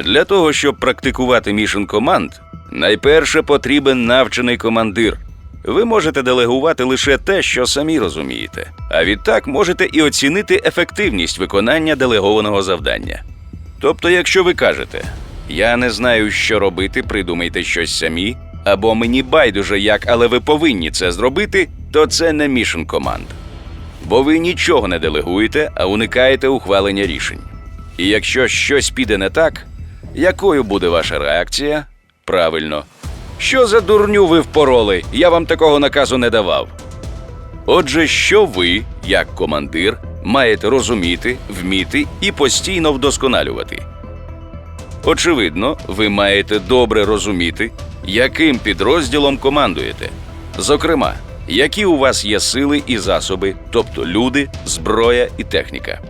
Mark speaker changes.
Speaker 1: Для того, щоб практикувати мішен команд, найперше потрібен навчений командир. Ви можете делегувати лише те, що самі розумієте, а відтак можете і оцінити ефективність виконання делегованого завдання. Тобто, якщо ви кажете Я не знаю, що робити, придумайте щось самі, або мені байдуже як, але ви повинні це зробити, то це не мішен команд. Бо ви нічого не делегуєте, а уникаєте ухвалення рішень. І якщо щось піде не так, якою буде ваша реакція? Правильно. Що за дурню ви впороли? Я вам такого наказу не давав. Отже, що ви, як командир, маєте розуміти, вміти і постійно вдосконалювати. Очевидно, ви маєте добре розуміти, яким підрозділом командуєте. Зокрема, які у вас є сили і засоби, тобто люди, зброя і техніка.